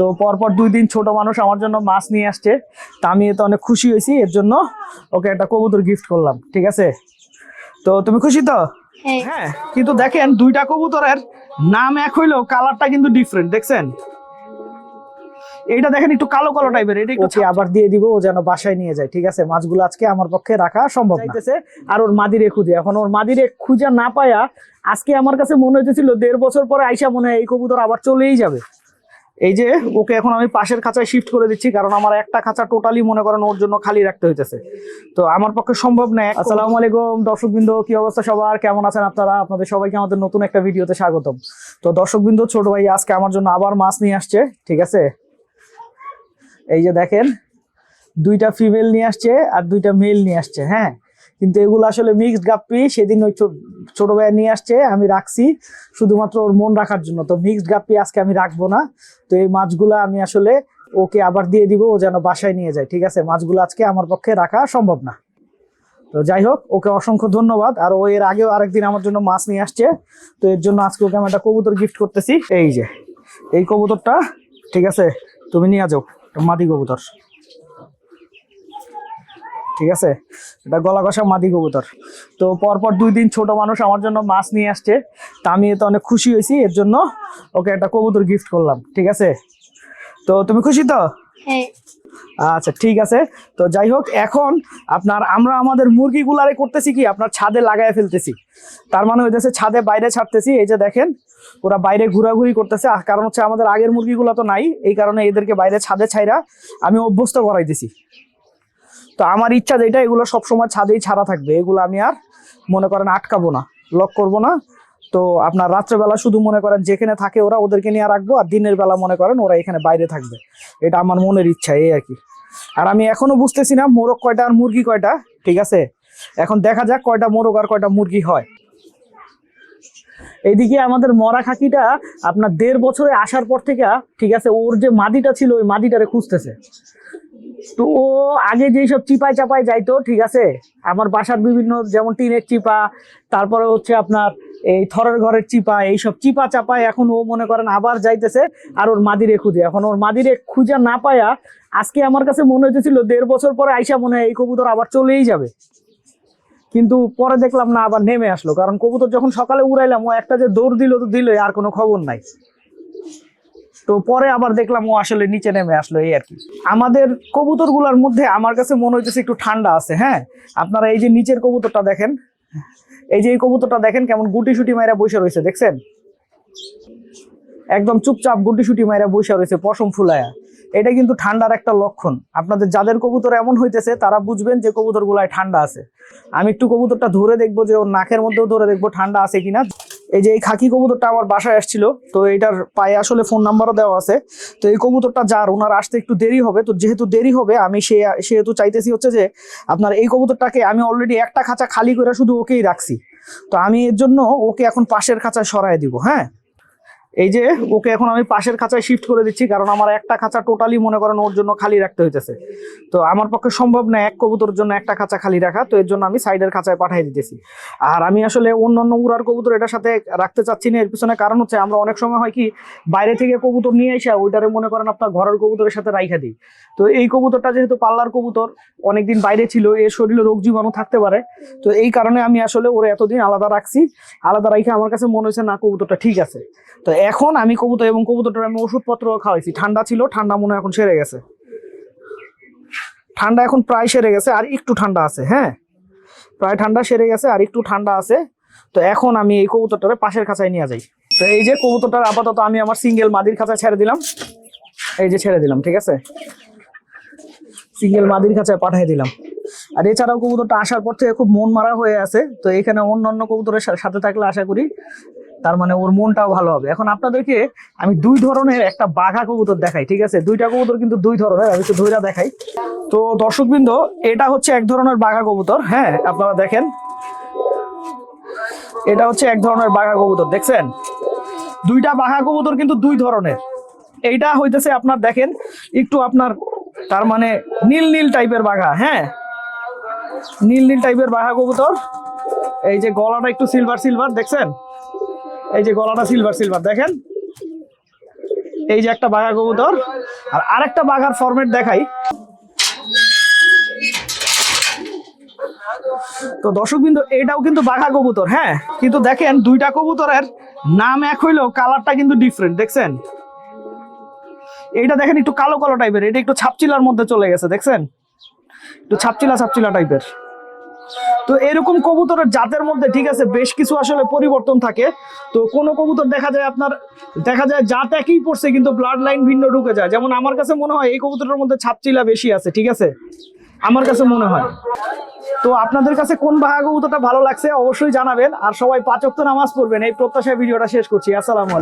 তো পরপর দুই দিন ছোট মানুষ আমার জন্য মাছ নিয়ে আসছে। তা আমি এতে অনেক খুশি হয়েছি এর জন্য ওকে একটা কবুতর গিফট করলাম ঠিক আছে? তো তুমি খুশি তো? হ্যাঁ। হ্যাঁ কিন্তু দেখেন দুইটা কবুতরের নাম এক হইলেও কালারটা কিন্তু ডিফারেন্ট দেখছেন? এইটা দেখেন একটু কালো কালো টাইপের এটা একটু আবার দিয়ে দিব ও যেন বাসায় নিয়ে যায় ঠিক আছে? মাছগুলো আজকে আমার পক্ষে রাখা সম্ভব চাইতেছে আর ওর মাদিরে খুঁজে। এখন ওর মাদিরে খুঁজে না পায়া আজকে আমার কাছে মনে হইতেছিল দেড় বছর পরে আইসা মনে হয় এই কবুতর আবার চলেই যাবে। এই যে ওকে এখন আমি পাশের খাঁচায় শিফট করে দিচ্ছি কারণ আমার একটা খাঁচা টোটালি মনে করেন ওর জন্য খালি রাখতে হইতেছে। তো আমার পক্ষে সম্ভব নয় আসসালামু আলাইকুম দর্শকবৃন্দ কি অবস্থা সবার? কেমন আছেন আপনারা? আপনাদের সবাইকে আমাদের নতুন একটা ভিডিওতে স্বাগতম। তো দর্শকবৃন্দ ছোট ভাই আজকে আমার জন্য আবার মাছ নিয়ে আসছে ঠিক আছে? এই যে দেখেন দুইটা ফিমেল নিয়ে আসছে আর দুইটা মেল নিয়ে আসছে হ্যাঁ? কিন্তু এগুলো আসলে মিক্সড গাপ্পি, সেদিন ওই ছোট ভাইয়া নিয়ে আসছে, আমি রাখছি। শুধুমাত্র ওর মন রাখার জন্য। তো মিক্সড গাপ্পি আজকে আমি রাখব না। তো এই মাছগুলো আমি আসলে ওকে আবার দিয়ে দিব, ও যেন বাসায় নিয়ে যায়। ঠিক আছে? মাছগুলো আজকে আমার পক্ষে রাখা সম্ভব না। তো যাই হোক, ওকে অসংখ্য ধন্যবাদ। আর ও এর আগেও আরেকদিন আমার জন্য মাছ নিয়ে আসছে। তো এর জন্য আজকে ওকে আমি একটা কবুতর গিফট করতেছি। এই যে, এই কবুতরটা, ঠিক আছে? তুমি নিয়ে যাও, মাদি কবুতর। ঠিক আছে? এটা গলা কষা মাদি কবুতর। তো পরপর দুই দিন ছোট মানুষ আমার জন্য মাছ নিয়ে আসছে। তা আমি এতে অনেক খুশি হয়েছি এর জন্য ওকে একটা কবুতর গিফট করলাম ঠিক আছে? তো তুমি খুশি তো? হ্যাঁ। আচ্ছা ঠিক আছে। তো যাই হোক এখন আপনার আমরা আমাদের মুরগিগুলারে করতেছি কি আপনার ছাদে লাগায় ফেলতেছি। তার মানে হইতেছে ছাদে বাইরে ছাড়তেছি এই যে দেখেন ওরা বাইরে ঘোরাঘুরি করতেছে। কারণ হচ্ছে আমাদের আগের মুরগিগুলো তো নাই এই কারণে এদেরকে বাইরে ছাদে ছাইরা আমি অভ্যস্ত করাইতেছি। তো আমার ইচ্ছা যেটা, এগুলো সবসময় ছাদেই ছাড়া থাকবে। এগুলো আমি আর মনে করেন আটকাবো না লক করব না। তো আপনার রাত্রেবেলা শুধু মনে করেন যেখানে থাকে ওরা ওদেরকে নিয়ে রাখব, আর দিনের বেলা মনে করেন ওরা এখানে বাইরে থাকবে। এটা আমার মনের ইচ্ছা, এই আর কি। আর আমি এখনও বুঝতেছি না মোরগ কয়টা আর মুরগি কয়টা, ঠিক আছে? এখন দেখা যাক কয়টা মোরগ আর কয়টা মুরগি হয়। এইদিকে আমাদের মরা খাকিটা আপনার দেড় বছরে আসার পর থেকে, ঠিক আছে, ওর যে মাদিটা ছিল, ওই মাদিটারে খুঁজতেছে। তো ও আগে যেই সব চিপায় চাপায় যাইতো, ঠিক আছে, আমার বাসার বিভিন্ন যেমন টিনের চিপা, তারপরে হচ্ছে আপনার এই থরের ঘরের চিপা এইসব চিপা চাপায় এখন ও মনে করেন আবার যাইতেছে আর ওর মাদিরে খুঁজে। এখন ওর মাদিরে খুঁজে না পায়া, আজকে আমার কাছে মনে হইতেছিল দেড় বছর পরে আইসা মনে হয় এই কবুতর আবার চলেই যাবে। কিন্তু পরে দেখলাম না, আবার নেমে আসলো। কারণ কবুতর যখন সকালে উড়াইলাম, ও একটা যে দৌড় দিল তো দিলই, আর কোনো খবর নাই। তো পরে আবার দেখলাম ও আসলে নিচে নেমে আসলো, এই আর কি। আমাদের কবুতরগুলোর মধ্যে আমার কাছে মনে হইতেছে একটু ঠান্ডা আছে হ্যাঁ? আপনারা এই যে নিচের কবুতরটা দেখেন, এই যে এই কবুতরটা দেখেন কেমন গুটি সুটি মাইরা বসে রয়েছে, দেখছেন? একদম চুপচাপ গুটি সুটি মাইরা বসে রয়েছে, পশম ফুলায়া। এটা কিন্তু ঠান্ডার একটা লক্ষণ। আপনাদের যাদের কবুতর এমন হইতেছে, তারা বুঝবেন যে কবুতর গুলায় ঠান্ডা আছে। আমি একটু কবুতরটা ধরে দেখব যে ওর নাকের মধ্যেও ধরে দেখব ঠান্ডা আছে কিনা। এই যে এই খাকি কবুতরটা আমার বাসায় আসছিল, তো এটার পায়ে আসলে ফোন নাম্বারও দেওয়া আছে। তো এই কবুতরটা যার, ওনার আসতে একটু দেরি হবে। তো যেহেতু দেরি হবে, আমি সে, সেহেতু চাইতেছি হচ্ছে যে, আপনার এই কবুতরটাকে আমি অলরেডি একটা খাঁচা খালি করে শুধু ওকেই রাখছি। তো আমি এর জন্য ওকে এখন পাশের খাঁচায় সরায় দিব হ্যাঁ? এই যে ওকে এখন আমি পাশের খাঁচায় শিফট করে দিচ্ছি, কারণ আমার একটা খাঁচা টোটালি মনে করেন ওর জন্য খালি রাখতে হইতেছে। তো আমার পক্ষে সম্ভব না এক কবুতরের জন্য একটা খাঁচা খালি রাখা, তো এর জন্য আমি সাইডের খাঁচায় পাঠিয়ে দিতেছি। আর আমি আসলে অন্য অন্য উড়ার কবুতর এটার সাথে রাখতে চাচ্ছি না, এর পিছনে কারণ হচ্ছে আমরা অনেক সময় হয় কি, বাইরে থেকে কবুতর নিয়ে এসে ওইটারে মনে করেন আপনার ঘরের কবুতরের সাথে রাইখা দিই। তো এই কবুতরটা যেহেতু পাল্লার কবুতর, অনেকদিন বাইরে ছিল এর শরীরে রোগ জীবাণু থাকতে পারে। তো এই কারণে আমি আসলে ওরে এতদিন আলাদা রাখছি, আলাদা রাখে আমার কাছে মনে হয়েছে না, কবুতরটা ঠিক আছে। তো এখন আমি কবুতর এবং কবুতরটার আমি ওষুধপত্র খাওয়াইছি। ঠান্ডা ছিল, ঠান্ডা মনে এখন সেরে গেছে। ঠান্ডা এখন প্রায় সেরে গেছে, আর একটু ঠান্ডা আছে হ্যাঁ? প্রায় ঠান্ডা সেরে গেছে, আর একটু ঠান্ডা আছে। তো এখন আমি এই কবুতরটারে পাশের খাঁচায় নিয়ে যাই। তো এই যে কবুতরটার আপাতত আমি আমার সিঙ্গেল মাদির খাঁচায় ছেড়ে দিলাম। এই যে ছেড়ে দিলাম, ঠিক আছে? সিঙ্গেল মাদির খাঁচায় পাঠিয়ে দিলাম। আর এছাড়াও কবুতরটা আসার পর থেকে খুব মন মারা হয়ে আছে। তো এখানে অন্য অন্য কবুতরের সাথে থাকলে আশা করি তার মানে ওর মনটাও ভালো হবে। এখন আপনাদেরকে আমি দুই ধরনের একটা বাঘা কবুতর দেখাই, ঠিক আছে? দুইটা কবুতর কিন্তু দুই ধরনের, আমি একটু ধৈরা দেখাই। তো দর্শকবৃন্দ, এটা হচ্ছে এক ধরনের বাঘা কবুতর হ্যাঁ? আপনারা দেখেন। এটা হচ্ছে এক ধরনের বাঘা কবুতর, দেখছেন? দুইটা বাঘা কবুতর কিন্তু দুই ধরনের। এইটা হইতেছে আপনার, দেখেন, একটু আপনার, তার মানে নীল নীল টাইপের বাঘা হ্যাঁ? নীল নীল টাইপের বাঘা কবুতর। এই যে গলাটা একটু সিলভার সিলভার দেখছেন? এই যে গলাটা সিলভার সিলভার দেখেন? এই যে একটা বাঘা কবুতর। আর আরেকটা বাঘার ফরম্যাট দেখাই। তো দর্শক বিন্দু এটাও কিন্তু বাঘা কবুতর হ্যাঁ? কিন্তু দেখেন, দুইটা কবুতরের নাম এক হইলেও কালারটা কিন্তু ডিফারেন্ট দেখছেন? এইটা দেখেন একটু কালো কালো টাইপের এটা একটু ছাপচিলার মধ্যে চলে গেছে, দেখছেন? একটু ছাপচিলা ছাপচিলা টাইপের তো এরকম কবুতরের জাতের মধ্যে, ঠিক আছে, বেশ কিছু আসলে পরিবর্তন থাকে। তো কোনো কবুতর দেখা যায় আপনার, দেখা যায় যা একই পড়ছে, কিন্তু ব্লাড লাইন ভিন্ন ঢুকে যায়। যেমন আমার কাছে মনে হয় এই কবুতরের মধ্যে ছাপচিলা বেশি আছে, ঠিক আছে? আমার কাছে মনে হয়। তো আপনাদের কাছে কোন বাহা কবুতরটা ভালো লাগছে অবশ্যই জানাবেন, আর সবাই পাঁচক্ত নামাজ পড়বেন। এই প্রত্যাশায় ভিডিওটা শেষ করছি। আসসালামু